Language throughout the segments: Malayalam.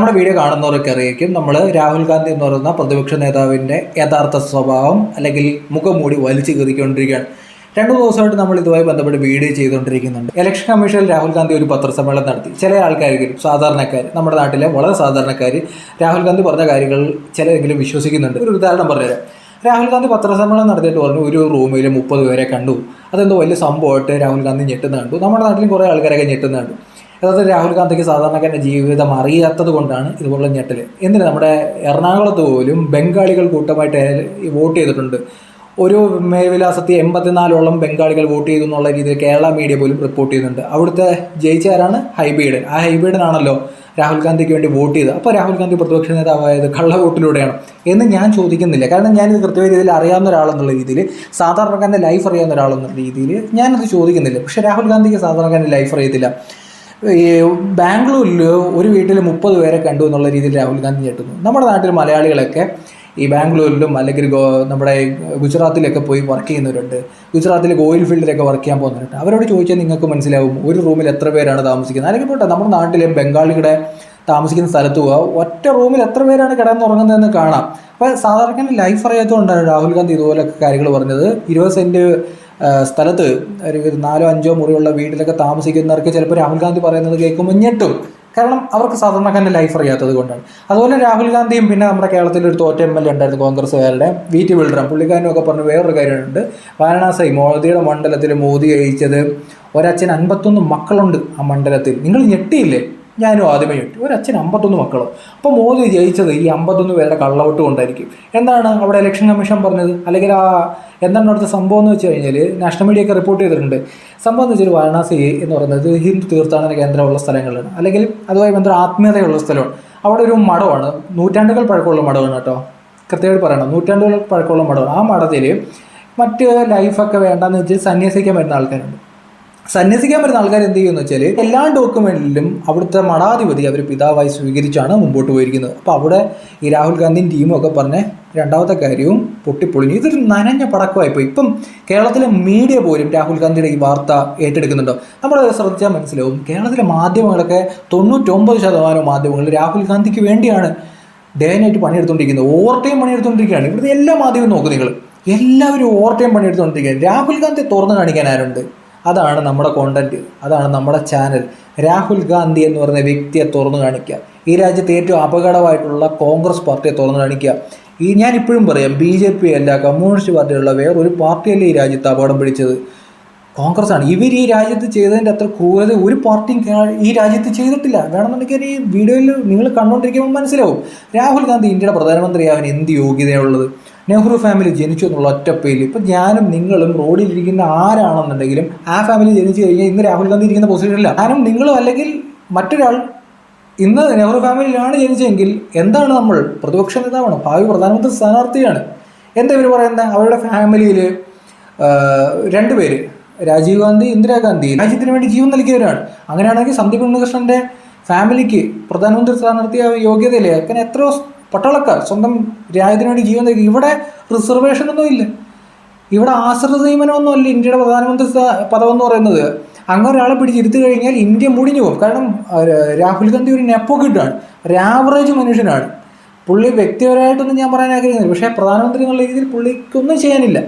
നമ്മുടെ വീഡിയോ കാണുന്നവർക്ക് അറിയിക്കും നമ്മൾ രാഹുൽ ഗാന്ധി എന്ന് പറയുന്ന പ്രതിപക്ഷ നേതാവിന്റെ യഥാർത്ഥ സ്വഭാവം അല്ലെങ്കിൽ മുഖം മൂടി വലിച്ചു കീറിക്കൊണ്ടിരിക്കുകയാണ്. രണ്ടു ദിവസമായിട്ട് നമ്മൾ ഇതുമായി ബന്ധപ്പെട്ട് വീഡിയോ ചെയ്തുകൊണ്ടിരിക്കുന്നുണ്ട്. ഇലക്ഷൻ കമ്മീഷനിൽ രാഹുൽ ഗാന്ധി ഒരു പത്രസമ്മേളനം നടത്തി. ചില ആൾക്കാർക്ക് സാധാരണക്കാർ നമ്മുടെ നാട്ടിലെ വളരെ സാധാരണക്കാർ രാഹുൽ ഗാന്ധി പറഞ്ഞ കാര്യങ്ങൾ ചിലരെങ്കിലും വിശ്വസിക്കുന്നുണ്ട്. ഒരു ഉദാഹരണം പറഞ്ഞുതരാം. രാഹുൽ ഗാന്ധി പത്രസമ്മേളനം നടത്തിയിട്ട് പറഞ്ഞു ഒരു റൂമിൽ മുപ്പത് പേരെ കണ്ടു. അതെന്തോ വലിയ സംഭവമായിട്ട് രാഹുൽ ഗാന്ധി ഞെട്ടുന്ന കണ്ടു നമ്മുടെ നാട്ടിലും കുറേ ആൾക്കാരൊക്കെ ഞെട്ടുന്ന കണ്ടു യഥാർത്ഥത്തിൽ രാഹുൽ ഗാന്ധിക്ക് സാധാരണക്കാരന്റെ ജീവിതം അറിയാത്തത് കൊണ്ടാണ് ഇതുപോലുള്ള ഞെട്ടൽ എന്തിന്? നമ്മുടെ എറണാകുളത്ത് പോലും ബംഗാളികൾ കൂട്ടമായിട്ട് വോട്ട് ചെയ്തിട്ടുണ്ട്. ഒരു മേൽവിലാസത്തിൽ എൺപത്തിനാലോളം ബംഗാളികൾ വോട്ട് ചെയ്തു എന്നുള്ള രീതിയിൽ കേരള മീഡിയ പോലും റിപ്പോർട്ട് ചെയ്യുന്നുണ്ട്. അവിടുത്തെ ജയിച്ചാരാണ് ഹൈബീഡൻ. ആ ഹൈബീഡനാണല്ലോ രാഹുൽ ഗാന്ധിക്ക് വേണ്ടി വോട്ട് ചെയ്തത്. അപ്പോൾ രാഹുൽ ഗാന്ധി പ്രതിപക്ഷ നേതാവായത് കള്ള വോട്ടിലൂടെയാണ് എന്ന് ഞാൻ ചോദിക്കുന്നില്ല. കാരണം ഞാനിത് കൃത്യമായ രീതിയിൽ അറിയാവുന്ന ഒരാളെന്നുള്ള രീതിയിൽ സാധാരണക്കാരന്റെ ലൈഫ് അറിയാവുന്ന ഒരാളെന്നുള്ള രീതിയിൽ ഞാനത് ചോദിക്കുന്നില്ല. പക്ഷേ രാഹുൽ ഗാന്ധിക്ക് സാധാരണക്കാരന്റെ ലൈഫ് അറിയത്തില്ല. ഈ ബാംഗ്ലൂരിൽ ഒരു വീട്ടിൽ മുപ്പത് പേരെ കണ്ടു എന്നുള്ള രീതിയിൽ രാഹുൽ ഗാന്ധി ഞെട്ടുന്നു. നമ്മുടെ നാട്ടിൽ മലയാളികളൊക്കെ ഈ ബാംഗ്ലൂരിലും അല്ലെങ്കിൽ ഗോ നമ്മുടെ ഗുജറാത്തിലൊക്കെ പോയി വർക്ക് ചെയ്യുന്നവരുണ്ട്. ഗുജറാത്തിലെ ഓയിൽ ഫീൽഡിലൊക്കെ വർക്ക് ചെയ്യാൻ പോകുന്നവരുണ്ട്. അവരോട് ചോദിച്ചാൽ നിങ്ങൾക്ക് മനസ്സിലാവും ഒരു റൂമിൽ എത്ര പേരാണ് താമസിക്കുന്നത്. അല്ലെങ്കിൽ പോട്ടെ നമ്മുടെ നാട്ടിലെ ബംഗാളികളുടെ താമസിക്കുന്ന സ്ഥലത്ത് പോവുക ഒറ്റ റൂമിൽ എത്ര പേരാണ് കിടന്നുറങ്ങുന്നതെന്ന് കാണാം. അപ്പോൾ സാധാരണ ലൈഫ് അറിയാത്തതുകൊണ്ടാണ് രാഹുൽ ഗാന്ധി ഇതുപോലൊക്കെ കാര്യങ്ങൾ പറഞ്ഞത്. ഇരുപത് സെന്റ് സ്ഥലത്ത് ഒരു നാലോ അഞ്ചോ മുറിയുള്ള വീട്ടിലൊക്കെ താമസിക്കുന്നവർക്ക് ചിലപ്പോൾ രാഹുൽ ഗാന്ധി പറയുന്നത് കേൾക്കുമ്പോൾ ഞെട്ടും കാരണം അവർക്ക് സാധാരണക്കാരന്റെ ലൈഫ് അറിയാത്തത് കൊണ്ടാണ്. അതുപോലെ രാഹുൽ ഗാന്ധിയും പിന്നെ നമ്മുടെ കേരളത്തിൽ ഒരു തോറ്റ എം എൽ എ ഉണ്ടായിരുന്നു കോൺഗ്രസ്സുകാരുടെ വി ടി വിൽഡ്രം പുള്ളിക്കാരനും ഒക്കെ പറഞ്ഞ വേറൊരു കാര്യമുണ്ട്. വാരണാസി മോദിയുടെ മണ്ഡലത്തിൽ മോദി അയച്ചത് ഒരച്ഛൻ അൻപത്തൊന്ന് മക്കളുണ്ട് ആ മണ്ഡലത്തിൽ. നിങ്ങൾ ഞെട്ടിയില്ലേ? ഞാനും ആദ്യമേ ഒരു അച്ഛൻ അമ്പത്തൊന്ന് മക്കളോ. അപ്പോൾ മോദി ജയിച്ചത് ഈ അമ്പത്തൊന്ന് പേരുടെ കള്ളവോട്ട് കൊണ്ടായിരിക്കും. എന്താണ് അവിടെ ഇലക്ഷൻ കമ്മീഷൻ പറഞ്ഞത്? അല്ലെങ്കിൽ ആ എന്താണ് അവിടുത്തെ സംഭവം എന്ന് വെച്ച് കഴിഞ്ഞാൽ നാഷണൽ മീഡിയ ഒക്കെ റിപ്പോർട്ട് ചെയ്തിട്ടുണ്ട്. സംഭവം എന്ന് വെച്ചാൽ വാരണാസി എന്ന് പറയുന്നത് ഹിന്ദു തീർത്ഥാടന കേന്ദ്രമുള്ള സ്ഥലങ്ങളാണ് അല്ലെങ്കിൽ അതുമായി ബന്ധപ്പെട്ട ആത്മീയതയുള്ള സ്ഥലമാണ്. അവിടെ ഒരു മഠമാണ്. നൂറ്റാണ്ടുകൾ പഴക്കമുള്ള മഠമാണ് കേട്ടോ. കൃത്യമായിട്ട് പറയണം. നൂറ്റാണ്ടുകൾ പഴക്കമുള്ള മഠമാണ്. ആ മഠത്തിൽ മറ്റ് ലൈഫൊക്കെ വേണ്ടെന്ന് വെച്ച് സന്യസിക്കാൻ വരുന്ന ആൾക്കാരുണ്ട്. സന്യസിക്കാൻ പറ്റുന്ന ആൾക്കാർ എന്ത് ചെയ്യുമെന്ന് വെച്ചാൽ എല്ലാ ഡോക്യുമെന്റിലും അവിടുത്തെ മഠാധിപതി അവർ പിതാവായി സ്വീകരിച്ചാണ് മുമ്പോട്ട് പോയിരിക്കുന്നത്. അപ്പോൾ അവിടെ ഈ രാഹുൽ ഗാന്ധിയും ടീമും ഒക്കെ പറഞ്ഞ രണ്ടാമത്തെ കാര്യവും പൊട്ടിപ്പൊളിഞ്ഞു. ഇതൊരു നനഞ്ഞ പടക്കമായിപ്പോയി. ഇപ്പം കേരളത്തിലെ മീഡിയ പോലും രാഹുൽ ഗാന്ധിയുടെ ഈ വാർത്ത ഏറ്റെടുക്കുന്നുണ്ടോ? നമ്മൾ ശ്രദ്ധിച്ചാൽ മനസ്സിലാവും. കേരളത്തിലെ മാധ്യമങ്ങളൊക്കെ തൊണ്ണൂറ്റൊമ്പത് ശതമാനം മാധ്യമങ്ങൾ രാഹുൽ ഗാന്ധിക്ക് വേണ്ടിയാണ് ഡേ നൈറ്റ് പണിയെടുത്തുകൊണ്ടിരിക്കുന്നത്. ഓവർ ടൈം പണിയെടുത്തുകൊണ്ടിരിക്കുകയാണ്. ഇവിടുത്തെ എല്ലാ മാധ്യമവും നോക്കും നിങ്ങൾ എല്ലാവരും ഓവർ ടൈം പണിയെടുത്തുകൊണ്ടിരിക്കുകയാണ്. രാഹുൽ ഗാന്ധി തുറന്നു കാണിക്കാൻ ആരുണ്ട്? അതാണ് നമ്മുടെ കോണ്ടന്റ് അതാണ് നമ്മുടെ ചാനൽ രാഹുൽ ഗാന്ധി എന്ന് പറയുന്ന വ്യക്തിയെ തുറന്നു കാണിക്കുക. ഈ രാജ്യത്തെ ഏറ്റവും അപകടമായിട്ടുള്ള കോൺഗ്രസ് പാർട്ടിയെ തുറന്നു കാണിക്കുക. ഈ ഞാൻ ഇപ്പോഴും പറയാം ബി ജെ പി അല്ല കമ്മ്യൂണിസ്റ്റ് പാർട്ടിയുള്ള വേറൊരു പാർട്ടിയല്ല ഈ രാജ്യത്ത് അപകടം പിടിച്ചത്. കോൺഗ്രസ് ആണ്. ഇവർ ഈ രാജ്യത്ത് ചെയ്തതിന്റെ അത്ര ക്രൂരത ഒരു പാർട്ടിയും ഈ രാജ്യത്ത് ചെയ്തിട്ടില്ല. വേണമെന്നുണ്ടെങ്കിൽ ഈ വീഡിയോയിൽ നിങ്ങൾ കണ്ടുകൊണ്ടിരിക്കുമ്പോൾ മനസ്സിലാവും. രാഹുൽ ഗാന്ധി ഇന്ത്യയുടെ പ്രധാനമന്ത്രിയാവാൻ എന്ത് യോഗ്യതയുള്ളത് നെഹ്റു ഫാമിലി ജനിച്ചു എന്നുള്ള ഒറ്റപ്പേരിൽ ഇപ്പം ഞാനും നിങ്ങളും റോഡിലിരിക്കുന്ന ആരാണെന്നുണ്ടെങ്കിലും ആ ഫാമിലി ജനിച്ചു കഴിഞ്ഞാൽ ഇന്ന് രാഹുൽ ഗാന്ധി ഇരിക്കുന്ന പൊസിഷനില്ല ഞാനും നിങ്ങളും അല്ലെങ്കിൽ മറ്റൊരാൾ ഇന്ന് നെഹ്റു ഫാമിലിയിലാണ് ജനിച്ചെങ്കിൽ എന്താണ് നമ്മൾ? പ്രതിപക്ഷ നേതാവാണ് ഭാവി പ്രധാനമന്ത്രി സ്ഥാനാർത്ഥിയാണ്. എന്താ ഇവർ പറയുന്നത്? അവരുടെ ഫാമിലിയിൽ രണ്ടുപേര് രാജീവ് ഗാന്ധി ഇന്ദിരാഗാന്ധി രാജ്യത്തിന് വേണ്ടി ജീവൻ നൽകിയവരാണ് അങ്ങനെയാണെങ്കിൽ സന്ദീപ് ഉണ്ണികൃഷ്ണന്റെ ഫാമിലിക്ക് പ്രധാനമന്ത്രി സ്ഥാനാർത്ഥിയായ യോഗ്യതയില്ലേ? അങ്ങനെ എത്രയോ പട്ടാളക്കാർ സ്വന്തം രാജ്യത്തിന് വേണ്ടി ജീവൻ നൽകി. ഇവിടെ റിസർവേഷൻ ഒന്നും ഇല്ല. ഇവിടെ ആശ്രിത നിയമനമൊന്നും അല്ല ഇന്ത്യയുടെ പ്രധാനമന്ത്രി പദമെന്ന് പറയുന്നത്. അങ്ങനെ ഒരാളെ പിടിച്ചിരുത്തി കഴിഞ്ഞാൽ ഇന്ത്യ മുടിഞ്ഞു പോകും. കാരണം രാഹുൽ ഗാന്ധി ഒരു നെപ്പോ കിട്ടാണ് ഒരു ആവറേജ് മനുഷ്യനാണ്. പുള്ളി വ്യക്തിപരമായിട്ടൊന്നും ഞാൻ പറയാൻ ആഗ്രഹിക്കുന്നില്ല. പക്ഷേ പ്രധാനമന്ത്രി എന്നുള്ള രീതിയിൽ പുള്ളിക്കൊന്നും ചെയ്യാനില്ല.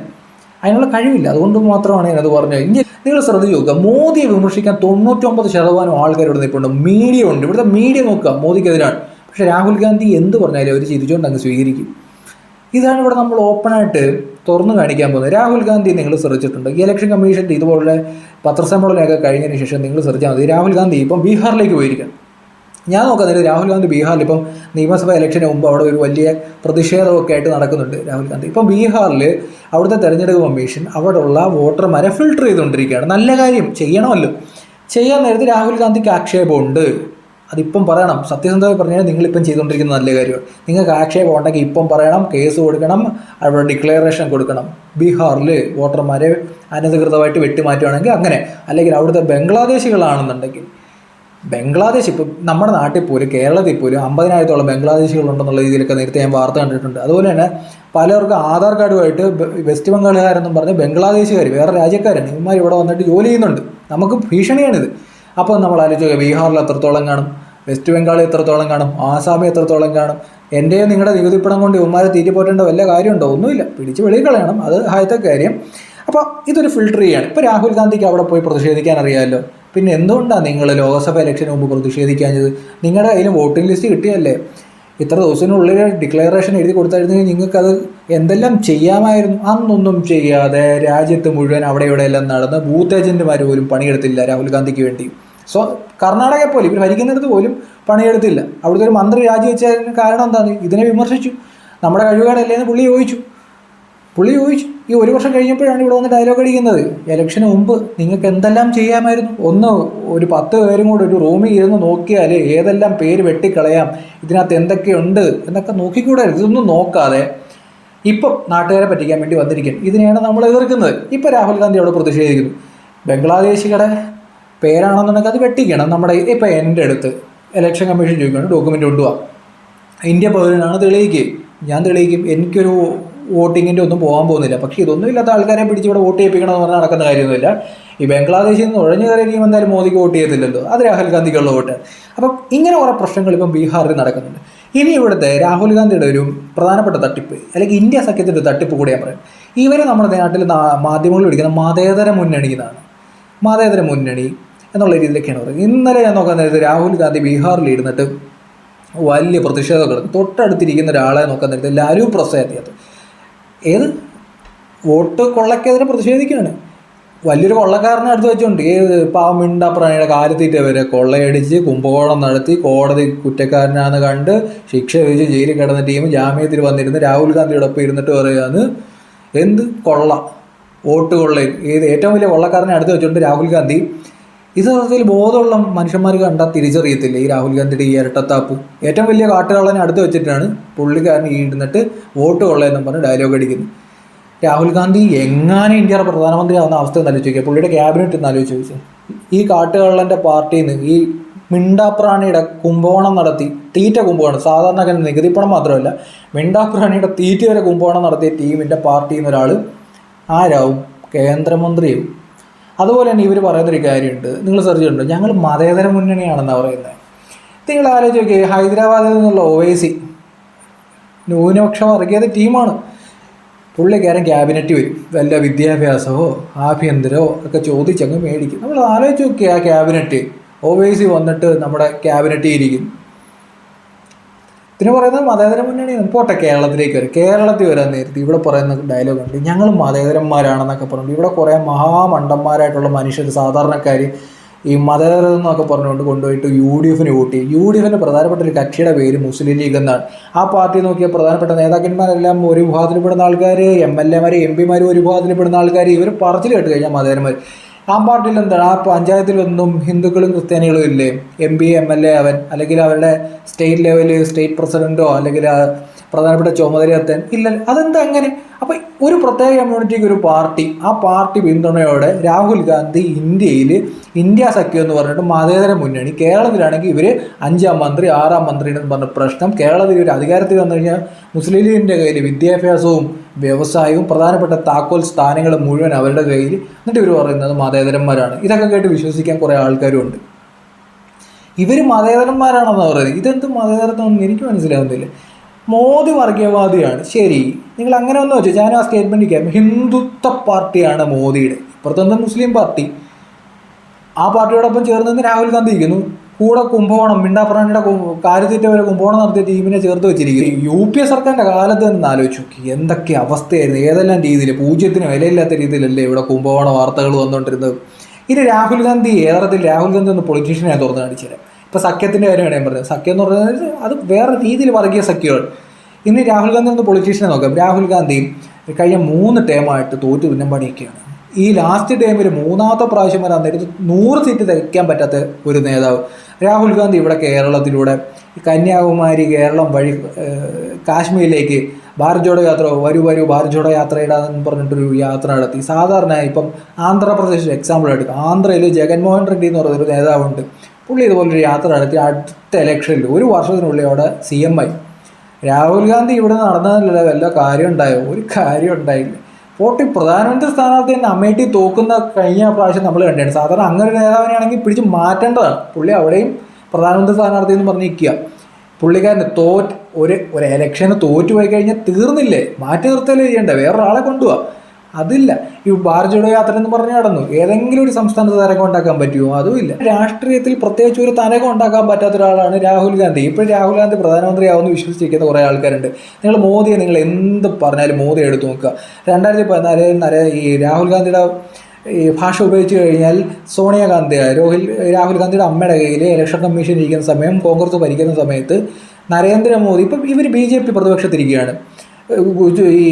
അതിനുള്ള കഴിവില്ല. അതുകൊണ്ട് മാത്രമാണ് ഞാനത് പറഞ്ഞത്. ഇന്ത്യ നിങ്ങൾ ശ്രദ്ധിച്ച് നോക്കുക. മോദിയെ വിമർശിക്കാൻ തൊണ്ണൂറ്റൊമ്പത് ശതമാനം ആൾക്കാരോട് നിൽപ്പുണ്ട്. മീഡിയ ഉണ്ട്. ഇവിടുത്തെ മീഡിയ നോക്കുക. മോദിക്കെതിരാണ്. പക്ഷേ രാഹുൽ ഗാന്ധി എന്ത് പറഞ്ഞാലും അവർ ചിരിച്ചുകൊണ്ട് അങ്ങ് സ്വീകരിക്കും. ഇതാണ് ഇവിടെ നമ്മൾ ഓപ്പണായിട്ട് തുറന്നു കാണിക്കാൻ പോകുന്നത്. രാഹുൽ ഗാന്ധി നിങ്ങൾ ശ്രദ്ധിച്ചിട്ടുണ്ട്. ഈ ഇലക്ഷൻ കമ്മീഷന്റെ ഇതുപോലെ പത്രസമ്മേളനമൊക്കെ കഴിഞ്ഞതിന് ശേഷം നിങ്ങൾ ശ്രദ്ധിച്ചാൽ മതി. രാഹുൽ ഗാന്ധി ഇപ്പം ബീഹാറിലേക്ക് പോയിരിക്കുകയാണ്. ഞാൻ നോക്കുന്നത് രാഹുൽ ഗാന്ധി ബീഹാറിൽ ഇപ്പം നിയമസഭാ ഇലക്ഷന് മുമ്പ് അവിടെ ഒരു വലിയ പ്രതിഷേധമൊക്കെ ആയിട്ട് നടക്കുന്നുണ്ട് രാഹുൽ ഗാന്ധി. ഇപ്പം ബീഹാറിൽ അവിടുത്തെ തെരഞ്ഞെടുപ്പ് കമ്മീഷൻ അവിടെയുള്ള വോട്ടർമാരെ ഫിൽട്ടർ ചെയ്തുകൊണ്ടിരിക്കുകയാണ്. നല്ല കാര്യം ചെയ്യണമല്ലോ. ചെയ്യാൻ നേരത്തെ രാഹുൽ ഗാന്ധിക്ക് ആക്ഷേപമുണ്ട്. അതിപ്പം പറയണം. സത്യസന്ധമായി പറഞ്ഞാൽ നിങ്ങളിപ്പം ചെയ്തുകൊണ്ടിരിക്കുന്ന നല്ല കാര്യമാണ്. നിങ്ങൾക്ക് ആക്ഷേപം ഉണ്ടെങ്കിൽ ഇപ്പം പറയണം കേസ് കൊടുക്കണം അവിടെ ഡിക്ലറേഷൻ കൊടുക്കണം. ബീഹാറിൽ വോട്ടർമാരെ അനധികൃതമായിട്ട് വെട്ടിമാറ്റുകയാണെങ്കിൽ അങ്ങനെ. അല്ലെങ്കിൽ അവിടുത്തെ ബംഗ്ലാദേശികളാണെന്നുണ്ടെങ്കിൽ. ബംഗ്ലാദേശ് ഇപ്പം നമ്മുടെ നാട്ടിൽ പോലും കേരളത്തിൽ പോലും അമ്പതിനായിരത്തോളം ബംഗ്ലാദേശികളുണ്ടെന്നുള്ള രീതിയിലൊക്കെ നേരത്തെ ഞാൻ വാർത്ത കണ്ടിട്ടുണ്ട്. അതുപോലെ തന്നെ പലർക്കും ആധാർ കാർഡുമായിട്ട് വെസ്റ്റ് ബംഗാളുകാരെന്നും പറഞ്ഞ് ബംഗ്ലാദേശുകാർ വേറെ രാജ്യക്കാരാണ്. ഇവന്മാർ ഇവിടെ വന്നിട്ട് ജോലി ചെയ്യുന്നുണ്ട്. നമുക്ക് ഭീഷണിയാണിത്. അപ്പോൾ നമ്മൾ ആലോചിക്കുക ബീഹാറിൽ എത്രത്തോളം കാണും. വെസ്റ്റ് ബംഗാൾ എത്രത്തോളം കാണും? ആസാം എത്രത്തോളം കാണും? എന്റെയും നിങ്ങളുടെ നികുതിപ്പണം കൊണ്ട് ഇവന്മാരെ തീറ്റിപ്പോറ്റേണ്ട വല്ല കാര്യമുണ്ടോ? ഒന്നുമില്ല. പിടിച്ച് വെളിയിൽ കളയണം. അത് ആദ്യത്തെ കാര്യം. അപ്പോൾ ഇതൊരു ഫിൽട്ടർ ചെയ്യാണ്. ഇപ്പോൾ രാഹുൽ ഗാന്ധിക്ക് അവിടെ പോയി പ്രതിഷേധിക്കാൻ അറിയാമല്ലോ പിന്നെ എന്തുകൊണ്ടാണ് നിങ്ങൾ ലോക്സഭ ഇലക്ഷന് മുമ്പ് പ്രതിഷേധിക്കാഞ്ഞത്? നിങ്ങളുടെ കയ്യിൽ വോട്ടിംഗ് ലിസ്റ്റ് കിട്ടിയല്ലേ? ഇത്ര ദിവസത്തിനുള്ളിൽ ഡിക്ലറേഷൻ എഴുതി കൊടുത്തായിരുന്നെങ്കിൽ നിങ്ങൾക്കത് എന്തെല്ലാം ചെയ്യാമായിരുന്നു? അന്നൊന്നും ചെയ്യാതെ രാജ്യത്ത് മുഴുവൻ അവിടെ ഇവിടെ എല്ലാം നടന്ന് ബൂത്ത് ഏജന്റുമാർ പോലും പണിയെടുത്തില്ല രാഹുൽ ഗാന്ധിക്ക് വേണ്ടി. സോ കർണാടക പോലും ഇവർ ഭരിക്കുന്നിടത്ത് പോലും പണിയെടുത്തില്ല. അവിടുത്തെ ഒരു മന്ത്രി രാജിവെച്ചതിന് കാരണം എന്താണ് ഇതിനെ വിമർശിച്ചു. നമ്മുടെ കഴിവുകേടല്ലേ എന്ന് പുള്ളി ചോദിച്ചു. പുള്ളി ചോദിച്ചു ഈ ഒരു വർഷം കഴിഞ്ഞപ്പോഴാണ് ഇവിടെ വന്ന് ഡയലോഗ് അടിക്കുന്നത്. ഇലക്ഷന് മുമ്പ് നിങ്ങൾക്ക് എന്തെല്ലാം ചെയ്യാമായിരുന്നു? ഒന്ന് ഒരു പത്ത് പേരും കൂടെ ഒരു റൂമിൽ ഇരുന്ന് നോക്കിയാൽ ഏതെല്ലാം പേര് വെട്ടിക്കളയാം? ഇതിനകത്ത് എന്തൊക്കെയുണ്ട്? എന്നൊക്കെ നോക്കിക്കൂടെ ഇതൊന്നും നോക്കാതെ ഇപ്പം നാട്ടുകാരെ പറ്റിക്കാൻ വേണ്ടി വന്നിരിക്കും ഇതിനെയാണ് നമ്മൾ എതിർക്കുന്നത്. ഇപ്പം രാഹുൽ ഗാന്ധി അവിടെ പ്രതിഷേധിക്കുന്നു. ബംഗ്ലാദേശികളുടെ പേരാണെന്നുണ്ടെങ്കിൽ അത് വെട്ടിക്കണം. നമ്മുടെ ഇപ്പം എന്റെ അടുത്ത് ഇലക്ഷൻ കമ്മീഷൻ ചോദിക്കുകയാണ് ഡോക്യുമെന്റ് കൊണ്ടുപോകാം ഇന്ത്യ പൗരനാണ് തെളിയിക്കുക ഞാൻ തെളിയിക്കും. എനിക്കൊരു വോട്ടിങ്ങിന്റെ ഒന്നും പോകാൻ പോകുന്നില്ല. പക്ഷേ ഇതൊന്നും ഇല്ലാത്ത ആൾക്കാരെ പിടിച്ച് ഇവിടെ വോട്ട് ചെയ്യിപ്പിക്കണം എന്ന് പറഞ്ഞാൽ നടക്കുന്ന കാര്യമൊന്നുമില്ല. ഈ ബംഗ്ലാദേശിൽ നിന്ന് ഒഴിഞ്ഞു കയറിയിരിക്കും എന്തായാലും മോദിക്ക് വോട്ട് ചെയ്യത്തില്ലല്ലോ. അത് രാഹുൽ ഗാന്ധിക്കുള്ള വോട്ട്. അപ്പം ഇങ്ങനെ കുറേ പ്രശ്നങ്ങൾ ഇപ്പം ബീഹാറിൽ നടക്കുന്നുണ്ട്. ഇനി ഇവിടുത്തെ രാഹുൽ ഗാന്ധിയുടെ ഒരു പ്രധാനപ്പെട്ട തട്ടിപ്പ് അല്ലെങ്കിൽ ഇന്ത്യ സഖ്യത്തിന്റെ ഒരു തട്ടിപ്പ് കൂടി ഞാൻ പറയാം. ഇവരെ നമ്മുടെ നാട്ടിൽ മാധ്യമങ്ങളിൽ വിളിക്കുന്ന മതേതര മുന്നണിന്നാണ്. മതേതര മുന്നണി എന്നുള്ള രീതിയിലൊക്കെയാണ് പറയുന്നത്. ഇന്നലെ ഞാൻ നോക്കാൻ നേരത്തെ രാഹുൽ ഗാന്ധി ബീഹാറിൽ ഇരുന്നിട്ട് വലിയ പ്രതിഷേധം തൊട്ടടുത്തിരിക്കുന്ന ഒരാളെ നോക്കാൻ നേരത്തെ ലാലു പ്രസാദ് ഏത്? വോട്ട് കൊള്ളക്കെതിരെ പ്രതിഷേധിക്കുകയാണ്. വലിയൊരു കൊള്ളക്കാരനെ അടുത്ത് വെച്ചുകൊണ്ട് ഏത് പാവം മിണ്ടാപ്രാണിയുടെ കാലത്തീറ്റ വരെ കൊള്ളയടിച്ച് കുംഭകോണം നടത്തി കോടതി കുറ്റക്കാരനാണെന്ന് കണ്ട് ശിക്ഷ വിധിച്ച് ജയിലിൽ കിടന്ന ടീം ജാമ്യത്തിൽ വന്നിരുന്ന് രാഹുൽ ഗാന്ധിയുടെ ഒപ്പം ഇരുന്നിട്ട് പറയുകയാണ് എന്ത് കൊള്ള? വോട്ട് കൊള്ളയും ഏത്? ഏറ്റവും വലിയ കൊള്ളക്കാരനെ അടുത്ത് വെച്ചുകൊണ്ട് രാഹുൽ ഗാന്ധി ഇത് സത്യത്തിൽ ബോധമുള്ള മനുഷ്യന്മാർ കണ്ടാൽ തിരിച്ചറിയത്തില്ല? ഈ രാഹുൽ ഗാന്ധിയുടെ ഈ ഇരട്ടത്താപ്പ്. ഏറ്റവും വലിയ കാട്ടുകാളനെ അടുത്ത് വെച്ചിട്ടാണ് പുള്ളിക്കാരൻ ഈ ഇരുന്നിട്ട് വോട്ട് കൊള്ളയെന്നും പറഞ്ഞ് ഡയലോഗ് അടിക്കുന്നത് രാഹുൽ ഗാന്ധി എങ്ങനെ ഇന്ത്യയുടെ പ്രധാനമന്ത്രി ആവുന്ന അവസ്ഥ എന്ന് ആലോചിച്ച് നോക്കിയാൽ പുള്ളിയുടെ ക്യാബിനറ്റ് എന്ന് ആലോചിച്ച് ചോദിച്ചു ഈ കാട്ടുകള്ളന്റെ പാർട്ടിയിൽ നിന്ന് ഈ മിണ്ടാപ്രാണിയുടെ കുംഭകോണം നടത്തി തീറ്റ കുംഭകോണം സാധാരണ അങ്ങനെ നികുതിപ്പണം മാത്രമല്ല മിണ്ടാപ്രാണിയുടെ തീറ്റ വരെ കുംഭകോണം നടത്തിയ ടീമിന്റെ പാർട്ടിയിൽ നിന്ന് ഒരാൾ ആരാവും? കേന്ദ്രമന്ത്രിയും അതുപോലെ തന്നെ ഇവർ പറയുന്നൊരു കാര്യമുണ്ട്. നിങ്ങൾ സെർച്ച് ഞങ്ങൾ മതേതര മുന്നണിയാണെന്നാണ് പറയുന്നത് നിങ്ങൾ ആലോചിച്ച് നോക്കിയേ ഹൈദരാബാദിൽ നിന്നുള്ള ഒ ഐ സി ന്യൂനപക്ഷം ഇറക്കിയത് ടീമാണ്. പുള്ളിക്കാരൻ ക്യാബിനറ്റ് വരും. വല്ല വിദ്യാഭ്യാസമോ ആഭ്യന്തരമോ ഒക്കെ ചോദിച്ചങ്ങ് മേടിക്കും. നമ്മൾ ആലോചിച്ച് നോക്കിയാൽ ആ ക്യാബിനറ്റ് ഒ വൈ സി വന്നിട്ട് നമ്മുടെ ക്യാബിനറ്റിൽ ഇരിക്കും ഇതിന് പറയുന്നത് മതേതര മുന്നണിയാണ്. പോട്ടെ കേരളത്തിലേക്ക് വരും. കേരളത്തിൽ വരാൻ നേരത്തെ ഇവിടെ പറയുന്ന ഡയലോഗ് ഉണ്ട്. ഞങ്ങൾ മതേതരന്മാരാണെന്നൊക്കെ പറഞ്ഞു ഇവിടെ കുറേ മഹാമണ്ഡന്മാരായിട്ടുള്ള മനുഷ്യർ സാധാരണക്കാർ ഈ മതേതരം എന്നൊക്കെ പറഞ്ഞുകൊണ്ട് കൊണ്ടുപോയിട്ട് യു ഡി എഫിന് വോട്ട് ചെയ്യും. യു ഡി എഫിന്റെ പ്രധാനപ്പെട്ട ഒരു കക്ഷിയുടെ പേര് മുസ്ലിം ലീഗ് എന്നാണ്. ആ പാർട്ടി നോക്കിയ പ്രധാനപ്പെട്ട നേതാക്കന്മാരെല്ലാം ഒരു വിഭാഗത്തിൽപ്പെടുന്ന ആൾക്കാർ എം എൽ എമാർ എം പിമാർ ഒരു വിഭാഗത്തിൽപ്പെടുന്ന ആൾക്കാർ ഇവർ പറച്ചിൽ കേട്ട് കഴിഞ്ഞാൽ മതേതരന്മാർ ആ പാർട്ടിയിൽ എന്താണ്? ആ പഞ്ചായത്തിലൊന്നും ഹിന്ദുക്കളും ക്രിസ്ത്യാനികളും ഇല്ലേ? M P M L A അവൻ അല്ലെങ്കിൽ അവരുടെ സ്റ്റേറ്റ് ലെവലിൽ സ്റ്റേറ്റ് പ്രസിഡന്റോ അല്ലെങ്കിൽ പ്രധാനപ്പെട്ട ചുമതലയെത്താൻ ഇല്ല അതെന്താ അങ്ങനെ? അപ്പം ഒരു പ്രത്യേക കമ്മ്യൂണിറ്റിക്ക് ഒരു പാർട്ടി ആ പാർട്ടി പിന്തുണയോടെ രാഹുൽ ഗാന്ധി ഇന്ത്യയിൽ ഇന്ത്യ സഖ്യം എന്ന് പറഞ്ഞിട്ട് മതേതര മുന്നണി കേരളത്തിലാണെങ്കിൽ ഇവർ അഞ്ചാം മന്ത്രി ആറാം മന്ത്രി എന്ന് പറഞ്ഞ പ്രശ്നം കേരളത്തിൽ ഒരു അധികാരത്തിൽ വന്നു കഴിഞ്ഞാൽ മുസ്ലിം ലീഗിന്റെ കയ്യിൽ വിദ്യാഭ്യാസവും വ്യവസായവും പ്രധാനപ്പെട്ട താക്കോൽ സ്ഥാനങ്ങൾ മുഴുവൻ അവരുടെ കയ്യിൽ എന്നിട്ട് ഇവർ പറയുന്നത് മതേതരന്മാരാണ്. ഇതൊക്കെ കേട്ട് വിശ്വസിക്കാൻ കുറേ ആൾക്കാരും ഉണ്ട്. ഇവർ മതേതരന്മാരാണെന്ന് പറയുന്നത്. ഇതെന്ത് മതേതരത്വം എനിക്ക് മനസ്സിലാവുന്നില്ല. മോദി വർഗീയവാദിയാണ്. ശരി നിങ്ങൾ അങ്ങനെ ഒന്ന് വെച്ചു. ഞാൻ ആ സ്റ്റേറ്റ്മെന്റ് കേൾക്കാം ഹിന്ദുത്വ പാർട്ടിയാണ് മോദിയുടെ. ഇപ്പുറത്തൊന്നും മുസ്ലിം പാർട്ടി. ആ പാർട്ടിയോടൊപ്പം ചേർന്ന് നിന്ന് രാഹുൽ ഗാന്ധി ഇരിക്കുന്നു. കൂടെ കുംഭകോണം മിണ്ടാപ്രാണിയുടെ കാര്യത്തിന്റെ വരെ കുംഭകോണം നടത്തിയ ടീമിനെ ചേർത്ത് വെച്ചിരിക്കുന്നു. യു പി എ സർക്കാരിന്റെ കാലത്ത് നിന്ന് ആലോചിച്ച്. എന്തൊക്കെ അവസ്ഥയായിരുന്നു. ഏതെല്ലാം രീതിയിൽ? പൂജ്യത്തിന് വിലയില്ലാത്ത രീതിയിലല്ലേ ഇവിടെ കുംഭകോണ വാർത്തകൾ വന്നുകൊണ്ടിരുന്നത്? ഇനി രാഹുൽ ഗാന്ധി ഏതരത്തിൽ രാഹുൽ ഗാന്ധി ഒന്ന് പൊളിറ്റീഷ്യനെ തുറന്നു കാണിച്ചു തരാം. ഇപ്പോൾ സഖ്യത്തിന്റെ കാര്യമാണ് ഞാൻ പറഞ്ഞത്. സഖ്യം എന്ന് പറഞ്ഞാൽ അത് വേറെ രീതിയിൽ വർഗീയ സഖ്യമാണ് ഇനി രാഹുൽ ഗാന്ധി ഒന്ന് പൊളിറ്റീഷ്യനെ നോക്കാം. രാഹുൽ ഗാന്ധി കഴിഞ്ഞ മൂന്ന് ടേമായിട്ട് തോറ്റു തുന്നമ്പാടിയൊക്കെയാണ് ഈ ലാസ്റ്റ് ടൈമിൽ മൂന്നാമത്തെ പ്രാവശ്യം വരാൻ നേരത്ത് നൂറ് സീറ്റ് തയ്ക്കാൻ പറ്റാത്ത ഒരു നേതാവ്. രാഹുൽ ഗാന്ധി ഇവിടെ കേരളത്തിലൂടെ കന്യാകുമാരി കേരളം വഴി കാശ്മീരിലേക്ക് ഭാരത് ജോഡോ യാത്ര വരൂ വരൂ ഭാരത് ജോഡോ യാത്ര ഇടാന്ന് പറഞ്ഞിട്ടൊരു യാത്ര നടത്തി. സാധാരണ ഇപ്പം ആന്ധ്രാപ്രദേശ് എക്സാമ്പിൾ എടുക്കുക ആന്ധ്രയിൽ ജഗൻമോഹൻ റെഡ്ഡി എന്ന് പറയുന്നൊരു നേതാവുണ്ട്. പുള്ളി ഇതുപോലൊരു യാത്ര നടത്തി അടുത്ത ഇലക്ഷനിൽ ഒരു വർഷത്തിനുള്ളിൽ അവിടെ സി എം ആയി രാഹുൽ ഗാന്ധി ഇവിടെ നടന്നതല്ല വല്ല കാര്യം ഉണ്ടായോ? ഒരു കാര്യം ഉണ്ടായില്ല. പോട്ടി പ്രധാനമന്ത്രി സ്ഥാനാർത്ഥി തന്നെ അമേഠി തോക്കുന്ന കഴിഞ്ഞ പ്രാവശ്യം നമ്മൾ കണ്ടാണ് സാധാരണ അങ്ങനെ ഒരു നേതാവിനെയാണെങ്കിൽ പിടിച്ച് മാറ്റേണ്ടതാണ്. പുള്ളി അവിടെയും പ്രധാനമന്ത്രി സ്ഥാനാർത്ഥി എന്ന് പറഞ്ഞ് നിൽക്കുക. പുള്ളിക്കാരന് തോറ്റ് ഒരു ഒരു ഇലക്ഷന് തോറ്റുപോയി കഴിഞ്ഞാൽ തീർന്നില്ലേ? മാറ്റി നിർത്തലേ ചെയ്യണ്ടേ വേറൊരാളെ കൊണ്ടുപോവാ. അതില്ല. ഈ ഭാരതജോഡോ യാത്ര എന്ന് പറഞ്ഞു നടന്നു. ഏതെങ്കിലും ഒരു സംസ്ഥാനത്ത് തരകം ഉണ്ടാക്കാൻ പറ്റുമോ? അതുമില്ല രാഷ്ട്രീയത്തിൽ പ്രത്യേകിച്ച് ഒരു തരകം ഉണ്ടാക്കാൻ പറ്റാത്ത ഒരാളാണ് രാഹുൽ ഗാന്ധി. ഇപ്പോൾ രാഹുൽ ഗാന്ധി പ്രധാനമന്ത്രിയാവുമെന്ന് വിശ്വസിച്ചിരിക്കുന്ന കുറേ ആൾക്കാരുണ്ട്. നിങ്ങൾ മോദിയെ നിങ്ങൾ എന്ത് പറഞ്ഞാലും മോദി എടുത്തു നോക്കുക. രണ്ടായിരത്തി പതിനാലിൽ നര ഈ രാഹുൽ ഗാന്ധിയുടെ ഈ ഭാഷ ഉപയോഗിച്ച് കഴിഞ്ഞാൽ സോണിയാഗാന്ധി രോഹിൽ രാഹുൽ ഗാന്ധിയുടെ അമ്മയുടെ കയ്യിൽ ഇലക്ഷൻ കമ്മീഷൻ ഇരിക്കുന്ന സമയം കോൺഗ്രസ് ഭരിക്കുന്ന സമയത്ത് നരേന്ദ്രമോദി ഇപ്പം ഇവർ ബി ജെ പി പ്രതിപക്ഷത്തിരിക്കുകയാണ്. ഈ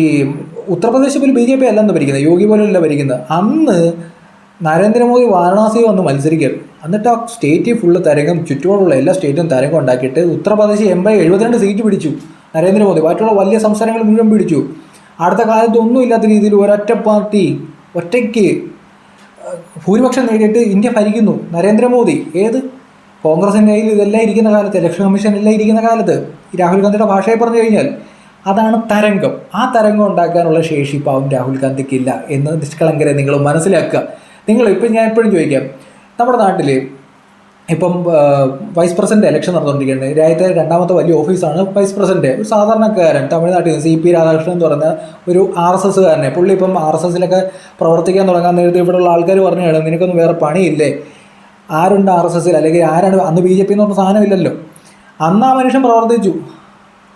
ഉത്തർപ്രദേശ് പോലും ബി ജെ പി അല്ലെന്ന് ഭരിക്കുന്നത് യോഗി പോലല്ല ഭരിക്കുന്നത്. അന്ന് നരേന്ദ്രമോദി വാരണാസി വന്ന് മത്സരിക്കരുത് എന്നിട്ട് ആ സ്റ്റേറ്റ് ഫുള്ള് തരംഗം ചുറ്റുപാടുള്ള എല്ലാ സ്റ്റേറ്റും തരംഗം ഉണ്ടാക്കിയിട്ട് ഉത്തർപ്രദേശ് എൺപത് എഴുപത്തിരണ്ട് സീറ്റ് പിടിച്ചു നരേന്ദ്രമോദി. മറ്റുള്ള വലിയ സംസ്ഥാനങ്ങൾ മുഴുവൻ പിടിച്ചു. അടുത്ത കാലത്ത് ഒന്നും ഇല്ലാത്ത രീതിയിൽ ഒരൊറ്റ പാർട്ടി ഒറ്റയ്ക്ക് ഭൂരിപക്ഷം നേടിയിട്ട് ഇന്ത്യ ഭരിക്കുന്നു നരേന്ദ്രമോദി. ഏത്? കോൺഗ്രസിന്റെ കയ്യിൽ ഇതെല്ലാം ഇരിക്കുന്ന കാലത്ത് ഇലക്ഷൻ കമ്മീഷൻ എല്ലാം ഇരിക്കുന്ന കാലത്ത്. രാഹുൽ ഗാന്ധിയുടെ ഭാഷയെ പറഞ്ഞു കഴിഞ്ഞാൽ അതാണ് തരംഗം. ആ തരംഗം ഉണ്ടാക്കാനുള്ള ശേഷി പാവം രാഹുൽ ഗാന്ധിക്കില്ല എന്ന് നിഷ്കളങ്കരെ നിങ്ങൾ മനസ്സിലാക്കുക. നിങ്ങൾ ഇപ്പം ഞാൻ എപ്പോഴും ചോദിക്കാം നമ്മുടെ നാട്ടിൽ ഇപ്പം വൈസ് പ്രസിഡന്റ് ഇലക്ഷൻ നടന്നുകൊണ്ടിരിക്കുകയാണ്. രാജ്യത്തെ രണ്ടാമത്തെ വലിയ ഓഫീസാണ് വൈസ് പ്രസിഡന്റ് ഒരു സാധാരണക്കാരൻ തമിഴ്നാട്ടിൽ സി പി രാധാകൃഷ്ണൻ എന്ന് പറഞ്ഞ ഒരു ആർ എസ് എസ്സുകാരനെ പുള്ളി ഇപ്പം ആർ എസ് എസിലൊക്കെ പ്രവർത്തിക്കാൻ തുടങ്ങാൻ നേരത്തെ ഇവിടെയുള്ള ആൾക്കാർ പറഞ്ഞാണ് നിനക്കൊന്നും വേറെ പണിയില്ലേ? ആരുണ്ട് ആർ എസ് എസിൽ അല്ലെങ്കിൽ ആരാണ്? അന്ന് ബി ജെ പി എന്ന് പറഞ്ഞ സാധനമില്ലല്ലോ അന്ന് ആ മനുഷ്യൻ പ്രവർത്തിച്ചു.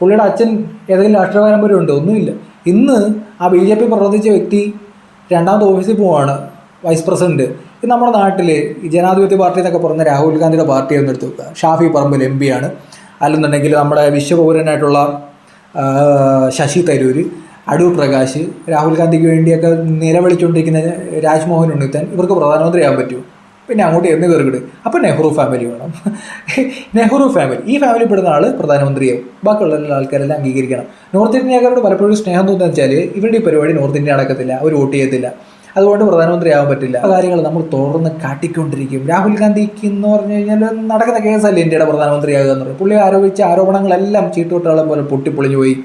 പുള്ളിയുടെ അച്ഛൻ ഏതെങ്കിലും രാഷ്ട്രീയ പാരമ്പര്യം ഉണ്ടോ ഒന്നുമില്ല. ഇന്ന് ആ ബി ജെ പി പ്രവർത്തിച്ച വ്യക്തി രണ്ടാമത്തെ ഓഫീസിൽ പോവാണ് വൈസ് പ്രസിഡന്റ്. ഇത് നമ്മുടെ നാട്ടിൽ ജനാധിപത്യ പാർട്ടി എന്നൊക്കെ പറഞ്ഞ രാഹുൽ ഗാന്ധിയുടെ പാർട്ടി ഒന്ന് എടുത്ത് വെക്കുക ഷാഫി പറമ്പിൽ എം പി ആണ്. അല്ലെന്നുണ്ടെങ്കിൽ നമ്മുടെ വിശ്വപൗരനായിട്ടുള്ള ശശി തരൂർ അടൂർ പ്രകാശ് രാഹുൽ ഗാന്ധിക്ക് വേണ്ടിയൊക്കെ നിലവിളിച്ചുകൊണ്ടിരിക്കുന്ന രാജ്മോഹൻ ഉണ്ണിത്തൻ ഇവർക്ക് പ്രധാനമന്ത്രിയാകാൻ പറ്റുമോ? പിന്നെ അങ്ങോട്ട് എന്ന് കയറിക്കിട്. അപ്പോൾ നെഹ്റു ഫാമിലി വേണം. നെഹ്റു ഫാമിലി ഈ ഫാമിലി പെടുന്ന ആൾ പ്രധാനമന്ത്രിയാവും. ബാക്കിയുള്ള എല്ലാ ആൾക്കാരെല്ലാം അംഗീകരിക്കണം. നോർത്ത് ഇന്ത്യക്കാരോട് പലപ്പോഴും സ്നേഹം തോന്നുന്നത് വെച്ചാൽ ഇവരുടെ ഈ പരിപാടി നോർത്ത് ഇന്ത്യ നടക്കത്തില്ല. അവർ വോട്ട് ചെയ്യത്തില്ല. അതുകൊണ്ട് പ്രധാനമന്ത്രി ആവാൻ പറ്റില്ല. ആ കാര്യങ്ങൾ നമ്മൾ തുറന്ന് കാട്ടിക്കൊണ്ടിരിക്കും. രാഹുൽ ഗാന്ധിക്ക് എന്ന് പറഞ്ഞു കഴിഞ്ഞാൽ നടക്കുന്ന കേസല്ലേ ഇന്ത്യയുടെ പ്രധാനമന്ത്രിയാകുക എന്ന് പറയും. പുള്ളി ആരോപിച്ച ആരോപണങ്ങളെല്ലാം ചീട്ടുകൊട്ടാളം പോലെ പൊട്ടിപ്പൊളിഞ്ഞു പോയി.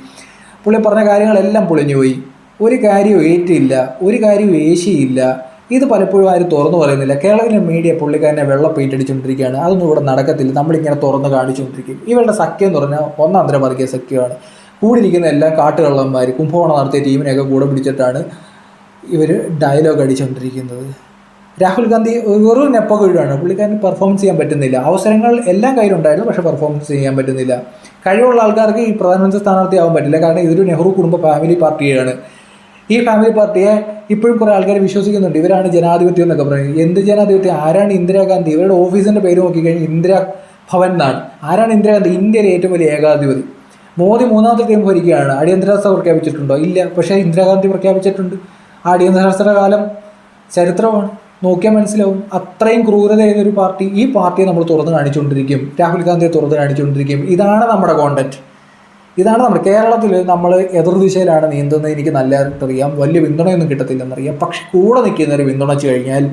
പുള്ളി പറഞ്ഞ കാര്യങ്ങളെല്ലാം പൊളിഞ്ഞു പോയി. ഒരു കാര്യവും ഏറ്റില്ല ഒരു കാര്യവും ഏശിയില്ല. ഇത് പലപ്പോഴും ആരും തുറന്നു പറയുന്നില്ല. കേരളത്തിലെ മീഡിയ പുള്ളിക്കാരനെ വെള്ളം പെയിന്റടിച്ചുകൊണ്ടിരിക്കുകയാണ് അതൊന്നും ഇവിടെ നടക്കത്തില്ല. നമ്മളിങ്ങനെ തുറന്ന് കാണിച്ചുകൊണ്ടിരിക്കും. ഇവരുടെ സഖ്യം എന്ന് പറഞ്ഞാൽ ഒന്നാം തരം വർഗീയ സഖ്യമാണ്. കൂടിയിരിക്കുന്ന എല്ലാ കാട്ടുകള്ളന്മാർ കുംഭകോണം നടത്തിയ ടീമിനെയൊക്കെ കൂടെ പിടിച്ചിട്ടാണ് ഇവർ ഡയലോഗ് അടിച്ചുകൊണ്ടിരിക്കുന്നത്. രാഹുൽ ഗാന്ധി വെറും നെപ്പ കഴിവാണ് പുള്ളിക്കാരന് പെർഫോമൻസ് ചെയ്യാൻ പറ്റുന്നില്ല. അവസരങ്ങൾ എല്ലാം കയ്യിലുണ്ടായിരുന്നു പക്ഷേ പെർഫോമൻസ് ചെയ്യാൻ പറ്റുന്നില്ല. കഴിവുള്ള ആൾക്കാർക്ക് ഈ പ്രധാനമന്ത്രി സ്ഥാനാർത്ഥിയാവാൻ പറ്റില്ല. കാരണം ഇതൊരു നെഹ്റു കുടുംബ ഫാമിലി പാർട്ടിയാണ് ഈ ഫാമിലി പാർട്ടിയെ ഇപ്പോഴും കുറേ ആൾക്കാർ വിശ്വസിക്കുന്നുണ്ട് ഇവരാണ് ജനാധിപത്യം എന്നൊക്കെ പറയുന്നത്. എന്ത് ജനാധിപത്യം? ആരാണ് ഇന്ദിരാഗാന്ധി ഇവരുടെ ഓഫീസിന്റെ പേര് നോക്കിക്കഴിഞ്ഞാൽ ഇന്ദിരാ ഭവൻ എന്നാണ്. ആരാണ് ഇന്ദിരാഗാന്ധി ഇന്ത്യയിലെ ഏറ്റവും വലിയ ഏകാധിപതി. മോദി മൂന്നാമത്തെ ടൈം ഭരിക്കുകയാണ്. അടിയന്തരാവസ്ഥ പ്രഖ്യാപിച്ചിട്ടുണ്ടോ? ഇല്ല. പക്ഷേ ഇന്ദിരാഗാന്ധി പ്രഖ്യാപിച്ചിട്ടുണ്ട്. ആ അടിയന്തരാവസ്ഥയുടെ കാലം ചരിത്രമാണ്. നോക്കിയാൽ മനസ്സിലാവും. അത്രയും ക്രൂരത ഒരു പാർട്ടി ഈ പാർട്ടിയെ നമ്മൾ തുറന്ന് കാണിച്ചുകൊണ്ടിരിക്കും. രാഹുൽ ഗാന്ധിയെ തുറന്ന് കാണിച്ചുകൊണ്ടിരിക്കും. ഇതാണ് നമ്മുടെ കോണ്ടന്റ് ഇതാണ് നമ്മൾ കേരളത്തിൽ നമ്മൾ എതിർദിശയിലാണ് നീന്തുന്നത്. എനിക്ക് നല്ല അറിയാം. വലിയ പിന്തുണയൊന്നും കിട്ടത്തില്ലെന്നറിയാം. പക്ഷെ കൂടെ നിൽക്കുന്ന നിൽക്കുന്നവർ പിന്തുണച്ചു കഴിഞ്ഞാൽ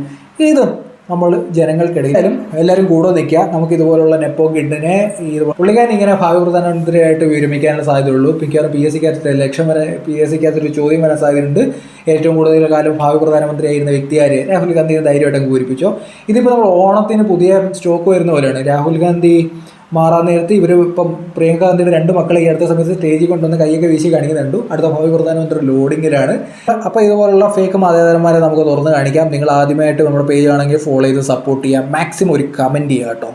ഇത് നമ്മൾ ജനങ്ങൾക്കിടയിലും എല്ലാവരും കൂടെ നിൽക്കുക. നമുക്ക് ഇതുപോലുള്ള നെപ്പോ കിഡിനെ ഈ പുള്ളിക്കാരൻ ഇങ്ങനെ ഭാവി പ്രധാനമന്ത്രിയായിട്ട് വിരമിക്കാനുള്ള സാധ്യതയുള്ളൂ. മിക്കവാറും പി എസ് സിക്കകത്ത് ലക്ഷം വരെ പി എസ് സിക്കകത്ത് ഒരു ചോദ്യം വരാൻ സാധ്യതയുണ്ട്. ഏറ്റവും കൂടുതൽ കാലം ഭാവി പ്രധാനമന്ത്രിയായിരുന്ന വ്യക്തിയാര് രാഹുൽ ഗാന്ധിയെ ധൈര്യമായിട്ട് പൂരിപ്പിച്ചോ ഇതിപ്പോൾ നമ്മൾ ഓണത്തിന് പുതിയ സ്റ്റോക്ക് വരുന്ന പോലെയാണ്. രാഹുൽ ഗാന്ധി മാറാൻ നേരത്ത് ഇവർ ഇപ്പം പ്രിയങ്ക ഗാന്ധിയുടെ രണ്ട് മക്കളെ ഈ അടുത്ത സമയത്ത് സ്റ്റേജിൽ കൊണ്ടുവന്ന് കൈയൊക്കെ വീശി കാണിക്കുന്നുണ്ട് അടുത്ത ഭാവി പ്രധാനമന്ത്രി ലോഡിങ്ങിലാണ്. അപ്പോൾ ഇതുപോലുള്ള ഫേക്ക് മാതാപിതാക്കന്മാരെ നമുക്ക് തുറന്ന് കാണിക്കാം. നിങ്ങൾ ആദ്യമായിട്ട് നമ്മുടെ പേജ് ആണെങ്കിൽ ഫോളോ ചെയ്ത് സപ്പോർട്ട് ചെയ്യാം. മാക്സിമം ഒരു കമന്റ് ചെയ്യുക കേട്ടോ.